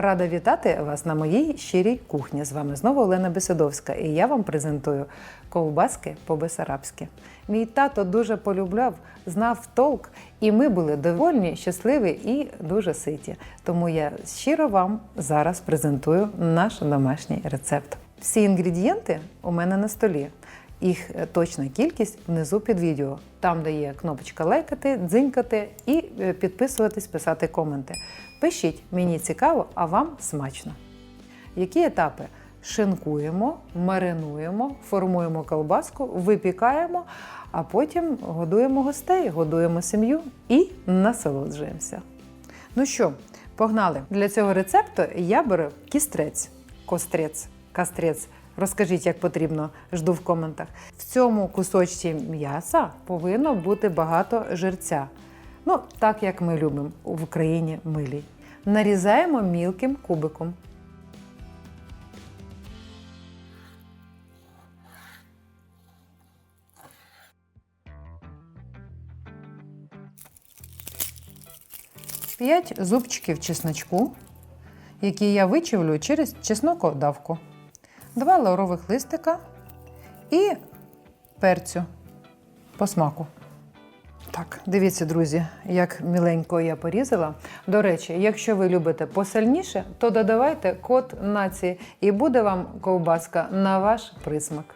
Рада вітати вас на моїй щирій кухні. З вами знову Олена Бесидовська, і я вам презентую ковбаски по-бесарабськи. Мій тато дуже полюбляв, знав толк, і ми були довольні, щасливі і дуже ситі. Тому я щиро вам зараз презентую наш домашній рецепт. Всі інгредієнти у мене на столі. Їх е, точна кількість внизу під відео. Там, де є кнопочка лайкати, дзинькати і е, підписуватись, писати коменти. Пишіть, мені цікаво, а вам смачно. Які етапи? Шинкуємо, маринуємо, формуємо колбаску, випікаємо, а потім годуємо гостей, годуємо сім'ю і насолоджуємося. Ну що, погнали! Для цього рецепту я беру кістрець, кострець, кастрець. Розкажіть, як потрібно, жду в коментах. В цьому кусочці м'яса повинно бути багато жирця. Ну, так як ми любимо в Україні милій. Нарізаємо мілким кубиком. П'ять зубчиків чесночку, які я вичавлю через чеснокодавку. Два лаврових листика і перцю по смаку. Так, дивіться, друзі, як міленько я порізала. До речі, якщо ви любите посильніше, то додавайте код нації і буде вам ковбаска на ваш присмак.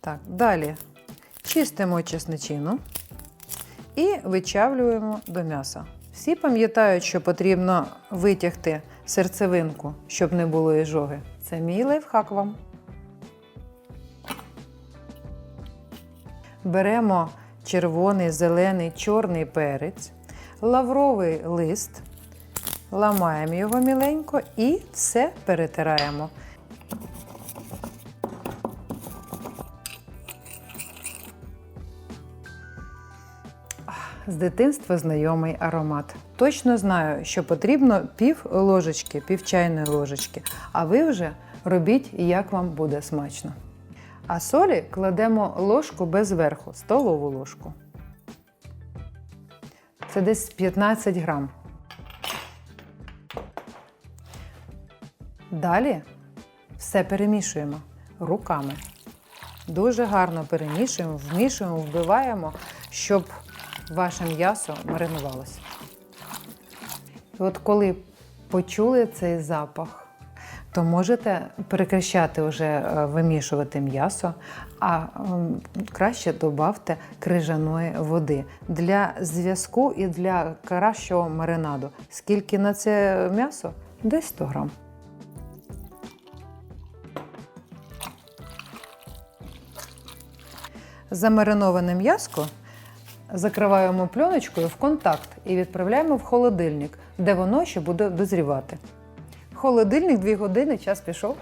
Так, далі чистимо чесничину і вичавлюємо до м'яса. Всі пам'ятають, що потрібно витягти серцевинку, щоб не було іжоги. Це мій лайфхак вам. Беремо червоний, зелений, чорний перець, лавровий лист, ламаємо його міленько і все перетираємо. З дитинства знайомий аромат. Точно знаю, що потрібно пів ложечки, пів чайної ложечки, а ви вже робіть, як вам буде смачно. А солі кладемо ложку без верху, столову ложку. Це десь 15 грам. Далі все перемішуємо руками. Дуже гарно перемішуємо, вмішуємо, вбиваємо, щоб ваше м'ясо маринувалося. І от коли почули цей запах, то можете перекращати вже е, вимішувати м'ясо, а краще додавте крижаної води для зв'язку і для кращого маринаду. Скільки на це м'ясо? Десь 100 грам. Замариноване м'яско закриваємо пленочкою в контакт і відправляємо в холодильник, де воно ще буде дозрівати. Холодильник 2 години, час пішов.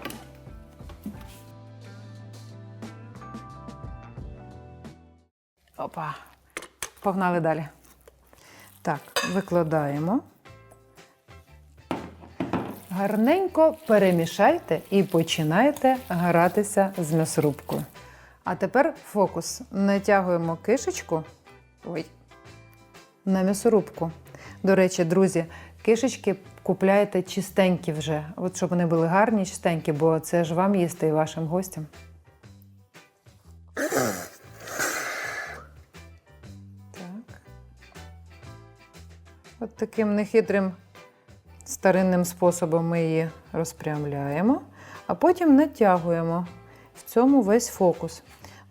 Опа. Погнали далі. Так, викладаємо. Гарненько перемішайте і починайте гратися з м'ясорубкою. А тепер фокус. Натягуємо кишечку ой, на м'ясорубку. До речі, друзі, кишечки купляєте чистенькі вже, от щоб вони були гарні, чистенькі, бо це ж вам їсти і вашим гостям. Так. От таким нехитрим старинним способом ми її розпрямляємо, а потім натягуємо. В цьому весь фокус.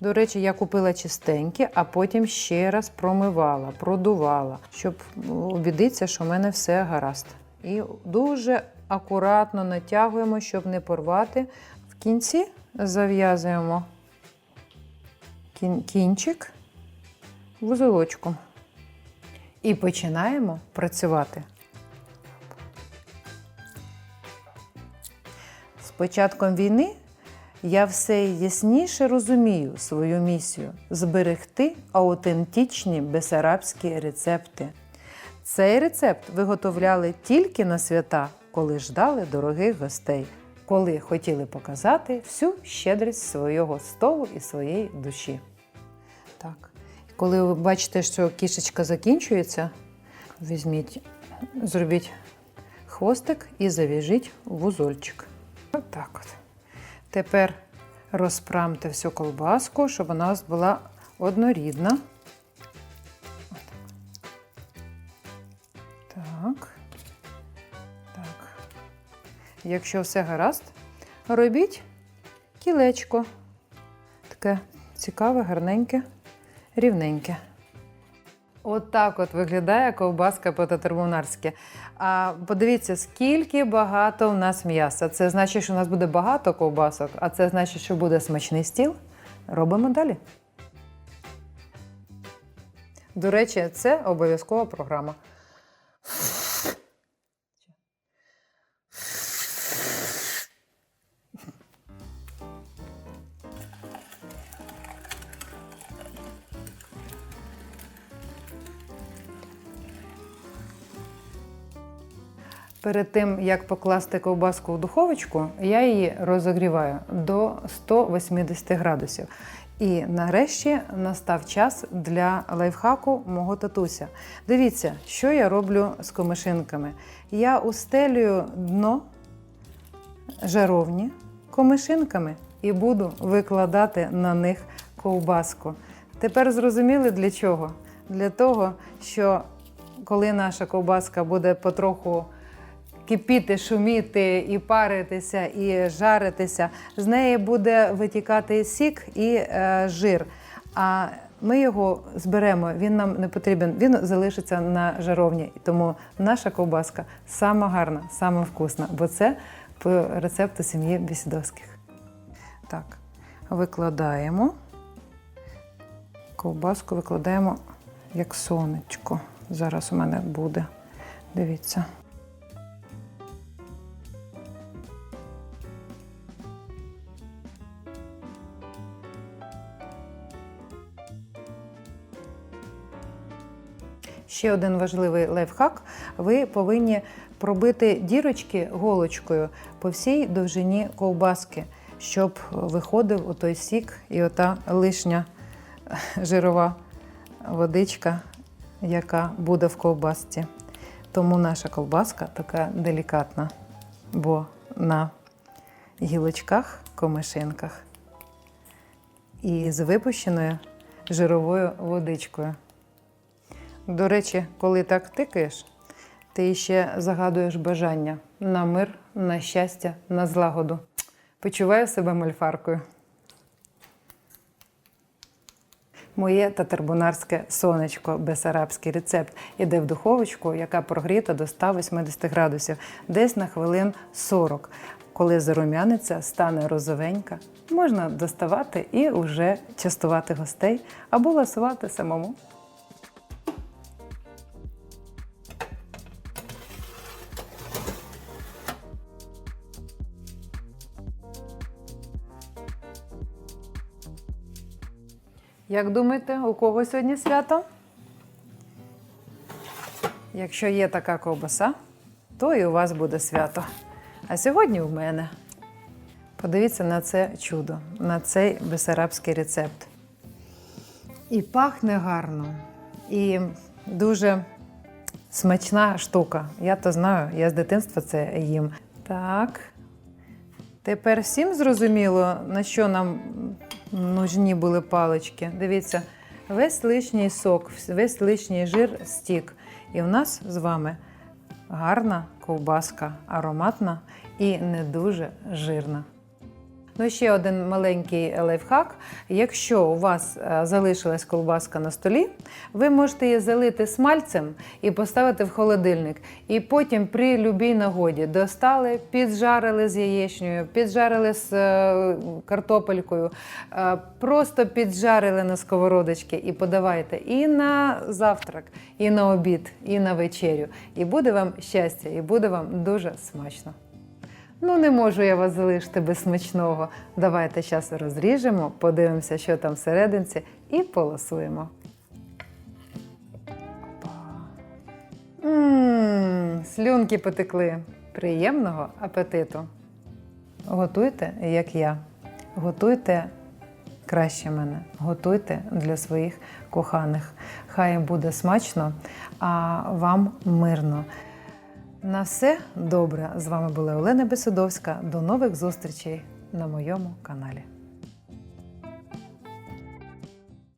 До речі, я купила чистенькі, а потім ще раз промивала, продувала, щоб убідитися, що в мене все гаразд. І дуже акуратно натягуємо, щоб не порвати. В кінці зав'язуємо кін- кінчик вузолочком. І починаємо працювати. З початком війни я все ясніше розумію свою місію зберегти аутентичні бесарабські рецепти. Цей рецепт виготовляли тільки на свята, коли ждали дорогих гостей, коли хотіли показати всю щедрість свого столу і своєї душі. Так. Коли ви бачите, що кішечка закінчується, візьміть зробіть хвостик і зав'яжіть вузольчик. Отак от. Тепер розпрамте всю колбаску, щоб вона була однорідна. Так. Так. Якщо все гаразд, робіть кілечко. Таке цікаве, гарненьке, рівненьке. От так от виглядає ковбаска по-татарбунарськи. А подивіться, скільки багато в нас м'яса. Це значить, що у нас буде багато ковбасок, а це значить, що буде смачний стіл. Робимо далі. До речі, це обов'язкова програма. Перед тим, як покласти ковбаску в духовочку, я її розогріваю до 180 градусів. І нарешті настав час для лайфхаку мого татуся. Дивіться, що я роблю з комишинками. Я устелюю дно жаровні комишинками і буду викладати на них ковбаску. Тепер зрозуміли для чого? Для того, що коли наша ковбаска буде потроху кипіти, шуміти і паритися, і жаритися, з неї буде витікати сік і е, жир. А ми його зберемо, він нам не потрібен, він залишиться на жаровні. Тому наша ковбаска сама гарна, сама вкусна, бо це по рецепту сім'ї Бісідовських. Так, викладаємо. Ковбаску викладаємо як сонечко. Зараз у мене буде. Дивіться. Ще один важливий лайфхак. Ви повинні пробити дірочки голочкою по всій довжині ковбаски, щоб виходив у той сік і ота лишня жирова водичка, яка буде в ковбасці. Тому наша ковбаска така делікатна, бо на гілочках, комишинках і з випущеною жировою водичкою. До речі, коли так тикаєш, ти ще загадуєш бажання на мир, на щастя, на злагоду. Почуваю себе мольфаркою. Моє татарбунарське сонечко бесарабський рецепт іде в духовочку, яка прогріта до 180 градусів, десь на хвилин 40. Коли зарум'яниться, стане розовенька, можна доставати і вже частувати гостей або ласувати самому. Як думаєте, у кого сьогодні свято? Якщо є така ковбаса, то і у вас буде свято. А сьогодні у мене. Подивіться на це чудо, на цей бесарабський рецепт. І пахне гарно, і дуже смачна штука. Я то знаю, я з дитинства це їм. Так. Тепер всім зрозуміло, на що нам нужні були палички. Дивіться, весь лишній сок, весь лишній жир стік. І в нас з вами гарна ковбаска, ароматна і не дуже жирна. Ну, ще один маленький лайфхак. Якщо у вас е, залишилась колбаска на столі, ви можете її залити смальцем і поставити в холодильник. І потім при любій нагоді достали, піджарили з яєчнею, піджарили з е, картопелькою, е, просто піджарили на сковородочки і подавайте і на завтрак, і на обід, і на вечерю. І буде вам щастя, і буде вам дуже смачно. Ну, не можу я вас залишити без смачного. Давайте зараз розріжемо, подивимося, що там всерединці, і полосуємо. Ммм, слюнки потекли. Приємного апетиту. Готуйте, як я. Готуйте краще мене. Готуйте для своїх коханих. Хай буде смачно, а вам мирно. На все добре. З вами була Олена Бесудовська. До нових зустрічей на моєму каналі.